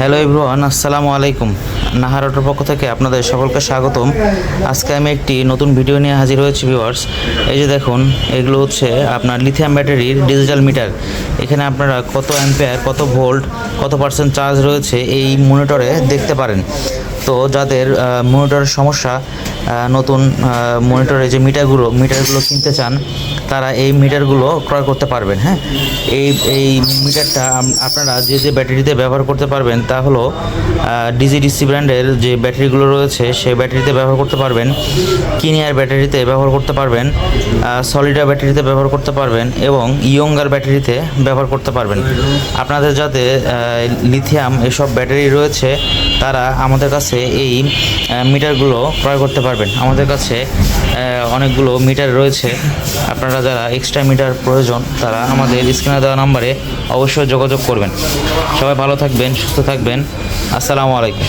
Hello everyone, আসসালামু আলাইকুম। নাহার অটোর পক্ষ থেকে আপনাদের সকলকে স্বাগতম। আজকে আমি একটি নতুন ভিডিও নিয়ে হাজির হয়েছি ভিওয়ার্স এই যে দেখুন, এগুলো হচ্ছে আপনার লিথিয়াম ব্যাটারির ডিজিটাল মিটার এখানে আপনারা কত অ্যাম্পেয়ার কত ভোল্ট কত পার্সেন্ট চার্জ রয়েছে এই মনিটরে দেখতে পারেন। তো যাদের মনিটরের সমস্যা নতুন মনিটরে যে মিটারগুলো মিটারগুলো কিনতে চান, তারা এই মিটারগুলো ক্রয় করতে পারবেন হ্যাঁ? এই এই মিটারটা আপনারা যে যে ব্যাটারিতে ব্যবহার করতে পারবেন, তা হলো ডিজিডিসি ব্র্যান্ডের যে ব্যাটারিগুলো রয়েছে, সেই ব্যাটারিতে ব্যবহার করতে পারবেন কিনিয়ার ব্যাটারিতে ব্যবহার করতে পারবেন সলিডা ব্যাটারিতে ব্যবহার করতে পারবেন, এবং ইয়ঙ্গার ব্যাটারিতে ব্যবহার করতে পারবেন। আপনাদের যাতে লিথিয়াম এসব ব্যাটারি রয়েছে, তারা আমাদের কাছে এই মিটারগুলো ক্রয় করতে পারবেন। আমাদের কাছে অনেকগুলো মিটার রয়েছে। আপনারা যারা এক্সট্রা মিটার প্রয়োজন, তারা আমাদের স্ক্রিনে দেওয়া নাম্বারে অবশ্যই যোগাযোগ করবেন। সবাই ভালো থাকবেন, সুস্থ থাকবেন। আসসালামু আলাইকুম।